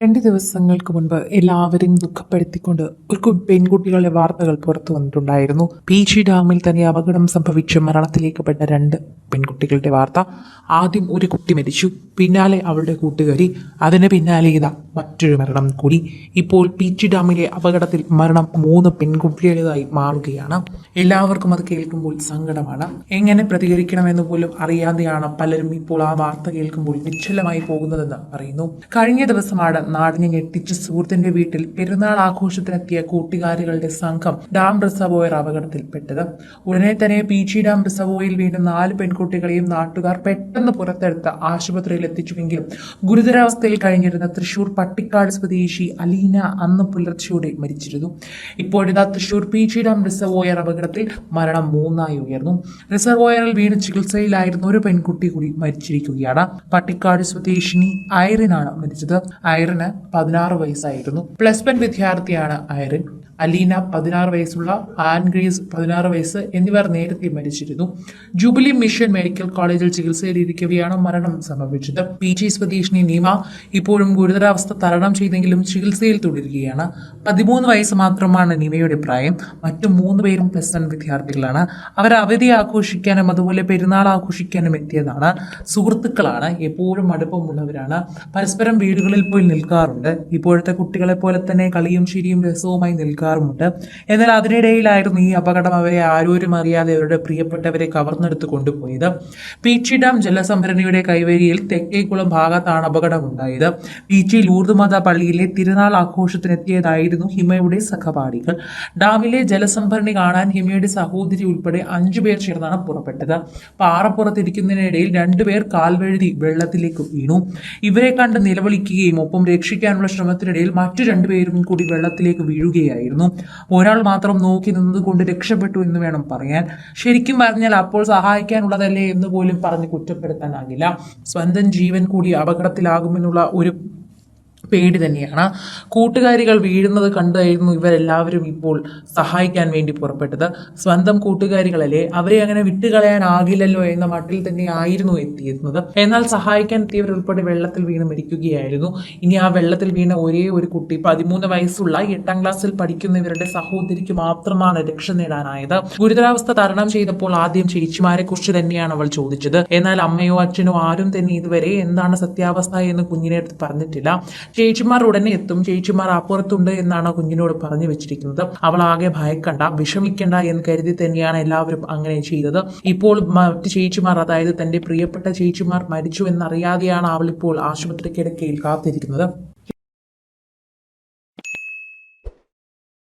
രണ്ട് ദിവസങ്ങൾക്ക് മുൻപ് എല്ലാവരെയും ദുഃഖപ്പെടുത്തിക്കൊണ്ട് ഒരു പെൺകുട്ടികളുടെ വാർത്തകൾ പുറത്തു വന്നിട്ടുണ്ടായിരുന്നു. പീച്ചി ഡാമിൽ തന്നെ അപകടം സംഭവിച്ച് മരണത്തിലേക്ക് പെട്ട രണ്ട് പെൺകുട്ടികളുടെ വാർത്ത. ആദ്യം ഒരു കുട്ടി മരിച്ചു പിന്നാലെ അവളുടെ കൂട്ടുകാരി. അതിന് പിന്നാലെ ഇതാ മറ്റൊരു മരണം കൂടി. ഇപ്പോൾ പീച്ചി ഡാമിലെ അപകടത്തിൽ മരണം മൂന്ന് പെൺകുട്ടികളുടേതായി മാറുകയാണ്. എല്ലാവർക്കും അത് കേൾക്കുമ്പോൾ സങ്കടമാണ്. എങ്ങനെ പ്രതികരിക്കണമെന്ന് പോലും അറിയാതെയാണ് പലരും ഇപ്പോൾ ആ വാർത്ത കേൾക്കുമ്പോൾ നിശ്ചലമായി പോകുന്നതെന്ന് പറയുന്നു. കഴിഞ്ഞ ദിവസമാണ് നാടിനെ ഞെട്ടിച്ച് സുഹൃത്തിന്റെ വീട്ടിൽ പെരുന്നാൾ ആഘോഷത്തിനെത്തിയ കൂട്ടുകാരികളുടെ സംഘം ഡാം റിസർവോയർ അപകടത്തിൽപ്പെട്ടത്. ഉടനെ തന്നെ പീച്ചി ഡാം റിസർവോയിൽ വീണ്ടും നാല് പെൺകുട്ടികളെയും നാട്ടുകാർ പെട്ടെന്ന് പുറത്തെടുത്ത് ആശുപത്രിയിൽ എത്തിച്ചുവെങ്കിലും ഗുരുതരാവസ്ഥയിൽ കഴിഞ്ഞിരുന്ന തൃശൂർ പട്ടിക്കാട് സ്വദേശി അലീന അന്ന് പുലർച്ചെയോടെ മരിച്ചിരുന്നു. ഇപ്പോഴിതാ തൃശൂർ പീച്ചി ഡാം റിസർവോയർ അപകടത്തിൽ മരണം മൂന്നായി ഉയർന്നു. റിസർവോയറിൽ വീണ് ചികിത്സയിലായിരുന്ന ഒരു പെൺകുട്ടി കൂടി മരിച്ചിരിക്കുകയാണ്. പട്ടിക്കാട് സ്വദേശിനി ഐറിനാണ് മരിച്ചത്. ഐറിന് പതിനാറ് വയസ്സായിരുന്നു. പ്ലസ് വൺ വിദ്യാർത്ഥിയാണ് ഐറിൻ അലീന പതിനാറ് വയസ്സുള്ള ആൻഗ്രീസ് പതിനാറ് വയസ്സ് എന്നിവർ നേരത്തെ മരിച്ചിരുന്നു. ജൂബിലി മിഷൻ മെഡിക്കൽ കോളേജിൽ ചികിത്സയിലിരിക്കവെയാണ് മരണം സംഭവിച്ചത്. പി. ജി. സ്വദേശിനി നീമ ഇപ്പോഴും ഗുരുതരാവസ്ഥ തരണം ചെയ്തെങ്കിലും ചികിത്സയിൽ തുടരുകയാണ്. പതിമൂന്ന് വയസ്സ് മാത്രമാണ് നീമയുടെ പ്രായം. മറ്റു മൂന്ന് പേരും പ്ലസ് വൺ വിദ്യാർത്ഥികളാണ്. അവർ അവധി ആഘോഷിക്കാനും അതുപോലെ പെരുന്നാൾ ആഘോഷിക്കാനും എത്തിയതാണ്. സുഹൃത്തുക്കളാണ്. എപ്പോഴും അടുപ്പമുള്ളവരാണ്. പരസ്പരം വീടുകളിൽ പോയി നിൽക്കാറുണ്ട്. ഇപ്പോഴത്തെ കുട്ടികളെ പോലെ തന്നെ കളിയും ചിരിയും രസവുമായി നിൽക്കാറുമുണ്ട്. എന്നാൽ അതിനിടയിലായിരുന്നു ഈ അപകടം അവരെ ആരോരും അറിയാതെ അവരുടെ പ്രിയപ്പെട്ടവരെ കവർന്നെടുത്ത് കൊണ്ടുപോയത്. പീച്ചി ഡാം ജലസംഭരണിയുടെ കൈവരിയിൽ തെക്കേക്കുളം ഭാഗത്താണ് അപകടമുണ്ടായത്. പീച്ചി ലൂർദ്മാത പള്ളിയിലെ തിരുനാൾ ആഘോഷത്തിനെത്തിയതായിരുന്നു ഹിമയുടെ സഹപാഠികൾ. ഡാമിലെ ജലസംഭരണി കാണാൻ ഹിമയുടെ സഹോദരി ഉൾപ്പെടെ അഞ്ചു പേർ ചേർന്നാണ് പുറപ്പെട്ടത്. പാറപ്പുറത്തിരിക്കുന്നതിനിടയിൽ രണ്ടുപേർ കാൽവഴുതി വെള്ളത്തിലേക്ക് വീണു. ഇവരെ കണ്ട് നിലവിളിക്കുകയും ഒപ്പം രക്ഷിക്കാനുള്ള ശ്രമത്തിനിടയിൽ മറ്റു രണ്ടുപേരും കൂടി വെള്ളത്തിലേക്ക് വീഴുകയായിരുന്നു. ഒരാൾ മാത്രം നോക്കി നിന്നതുകൊണ്ട് രക്ഷപ്പെട്ടു എന്ന് വേണം പറയാൻ. ശരിക്കും പറഞ്ഞാൽ അപ്പോൾ സഹായിക്കാനുള്ളതല്ലേ എന്ന് പോലും പറഞ്ഞ് കുറ്റപ്പെടുത്താനാകില്ല. സ്വന്തം ജീവൻ കൂടി അപകടത്തിലാകുമെന്നുള്ള ഒരു പേടി തന്നെയാണ്. കൂട്ടുകാരികൾ വീഴുന്നത് കണ്ടായിരുന്നു ഇവരെല്ലാവരും ഇപ്പോൾ സഹായിക്കാൻ വേണ്ടി പുറപ്പെട്ടത്. സ്വന്തം കൂട്ടുകാരികളല്ലേ അവരെ അങ്ങനെ വിട്ടുകളയാനാകില്ലല്ലോ എന്ന മട്ടിൽ തന്നെ ആയിരുന്നു എത്തിയിരുന്നത്. എന്നാൽ സഹായിക്കാൻ എത്തിയവർ ഉൾപ്പെടെ വെള്ളത്തിൽ വീണ് മരിക്കുകയായിരുന്നു. ഇനി ആ വെള്ളത്തിൽ വീണ ഒരേ ഒരു കുട്ടി പതിമൂന്ന് വയസ്സുള്ള എട്ടാം ക്ലാസ്സിൽ പഠിക്കുന്നവരുടെ സഹോദരിക്ക് മാത്രമാണ് രക്ഷ നേടാനായത്. ഗുരുതരാവസ്ഥ തരണം ചെയ്തപ്പോൾ ആദ്യം ചേച്ചിമാരെ കുറിച്ച് തന്നെയാണ് അവൾ ചോദിച്ചത്. എന്നാൽ അമ്മയോ അച്ഛനോ ആരും തന്നെ ഇതുവരെ എന്താണ് സത്യാവസ്ഥ എന്ന് കുഞ്ഞിനെ അടുത്ത് പറഞ്ഞിട്ടില്ല. ചേച്ചിമാർ ഉടനെ എത്തും ചേച്ചിമാർ അപ്പുറത്തുണ്ട് എന്നാണ് കുഞ്ഞിനോട് പറഞ്ഞു വെച്ചിരിക്കുന്നത്. അവൾ ആകെ ഭയക്കണ്ട വിഷമിക്കണ്ട എന്ന് കരുതി തന്നെയാണ് എല്ലാവരും അങ്ങനെ ചെയ്തത്. ഇപ്പോൾ മറ്റ് ചേച്ചിമാർ അതായത് തന്റെ പ്രിയപ്പെട്ട ചേച്ചിമാർ മരിച്ചു എന്നറിയാതെയാണ് അവൾ ഇപ്പോൾ ആശുപത്രി കിടക്കയിൽ കാത്തിരിക്കുന്നത്.